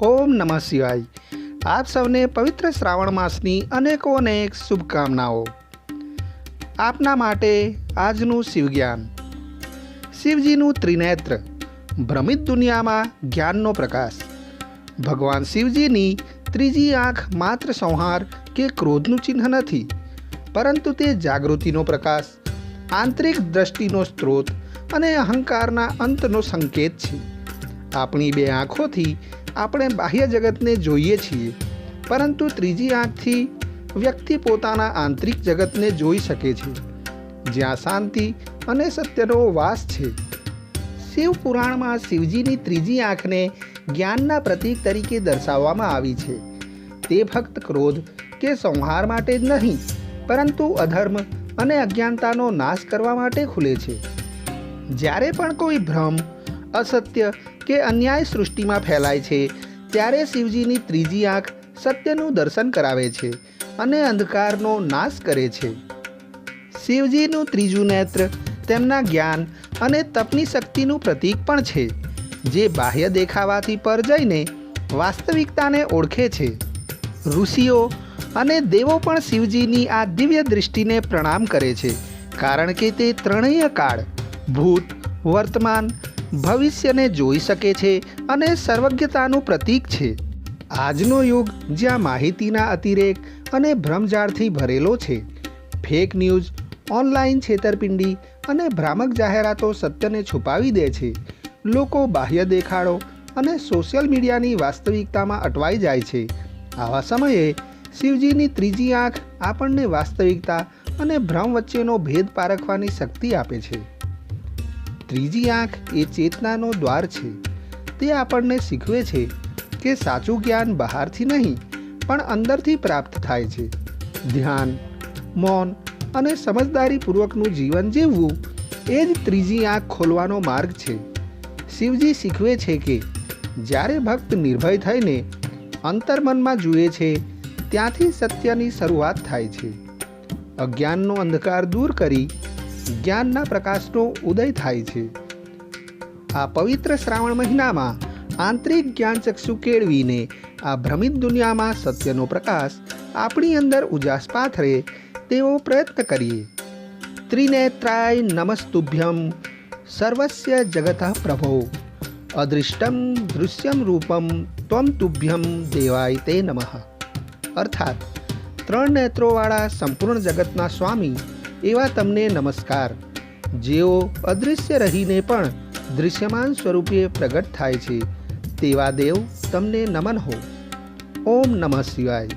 ઓમ નમઃ શિવાય. આપ સૌને પવિત્ર શ્રાવણ માસની અનેકો અનેક શુભકામનાઓ. આપના માટે આજનું શિવજ્ઞાન. શિવજીનું ત્રિનેત્ર, ભ્રમિત દુનિયામાં જ્ઞાનનો પ્રકાશ. ભગવાન શિવજીની ત્રીજી આંખ માત્ર સંહાર કે ક્રોધનું ચિહ્ન નથી, પરંતુ તે જાગૃતિનો પ્રકાશ, આંતરિક દ્રષ્ટિનો સ્ત્રોત અને અહંકારના અંતનો સંકેત છે. આપણી બે આંખોથી આપણે બાહ્ય જગતને જોઈએ છીએ, પરંતુ ત્રીજી આંખથી વ્યક્તિ પોતાના આંતરિક જગતને જોઈ શકે છે, જ્યાં શાંતિ અને સત્યનો વાસ છે. શિવ પુરાણમાં શિવજીની ત્રીજી આંખને જ્ઞાનના પ્રતીક તરીકે દર્શાવવામાં આવી છે. તે ફક્ત ક્રોધ કે સંહાર માટે જ નહીં, પરંતુ અધર્મ અને અજ્ઞાનતાનો નાશ કરવા માટે ખુલે છે. જ્યારે પણ કોઈ ભ્રમ, અસત્ય કે અન્યાય સૃષ્ટિમાં ફેલાય છે, ત્યારે શિવજીની ત્રીજી આંખ સત્યનું દર્શન કરાવે છે અને અંધકારનો નાશ કરે છે. શિવજીનું ત્રીજું નેત્ર તેમના જ્ઞાન અને તપની શક્તિનું પ્રતીક પણ છે, જે બાહ્ય દેખાવાથી પર જઈને વાસ્તવિકતાને ઓળખે છે. ઋષિઓ અને દેવો પણ શિવજીની આ દિવ્ય દૃષ્ટિને પ્રણામ કરે છે, કારણ કે તે ત્રણેય કાળ ભૂત, વર્તમાન ભવિષ્યને જોઈ શકે છે અને સર્વજ્ઞતાનું પ્રતીક છે. આજનો યુગ જ્યાં માહિતીના અતિરેક અને ભ્રમજાળથી ભરેલો છે. ફેક ન્યૂઝ, ઓનલાઈન છેતરપિંડી અને ભ્રામક જાહેરાતો સત્યને છુપાવી દે છે. લોકો બાહ્ય દેખાડો અને સોશિયલ મીડિયાની વાસ્તવિકતામાં અટવાઈ જાય છે. આવા સમયે શિવજીની ત્રીજી આંખ આપણને વાસ્તવિકતા અને ભ્રમ વચ્ચેનો ભેદ પારખવાની શક્તિ આપે છે. ત્રીજી આંખ એ ચેતનાનો દ્વાર છે. તે આપણને શીખવે છે કે સાચું જ્ઞાન બહારથી નહીં, પણ અંદરથી પ્રાપ્ત થાય છે. ધ્યાન, મૌન અને સમજદારીપૂર્વકનું જીવન જીવવું એ જ ત્રીજી આંખ ખોલવાનો માર્ગ છે. શિવજી શીખવે છે કે જ્યારે ભક્ત નિર્ભય થઈને અંતર્મનમાં જુએ છે, ત્યાંથી સત્યની શરૂઆત થાય છે. અજ્ઞાનનો અંધકાર દૂર કરી જ્ઞાનના પ્રકાશનો ઉદય થાય છે. આ પવિત્ર શ્રાવણ મહિનામાં આંતરિક જ્ઞાનચક્ષુ કેળવીને આ ભ્રમિત દુનિયામાં સત્યનો પ્રકાશ આપણી અંદર ઉજાસ પાથરે તેવો પ્રયત્ન કરીએ. ત્રિનેત્રાય નમસ્તુભ્યમ સર્વસ્ય જગત પ્રભો. અદૃષ્ટમ દૃશ્યમ રૂપમ ત્વમ તુભ્યમ દેવાય તે નમઃ. અર્થાત ત્રણ નેત્રોવાળા સંપૂર્ણ જગતના સ્વામી એવા તમને નમસ્કાર. જેઓ અદૃશ્ય રહીને પણ દૃશ્યમાન સ્વરૂપે પ્રગટ થાય છે, તેવા દેવ તમને નમન હો. ઓમ નમઃ શિવાય.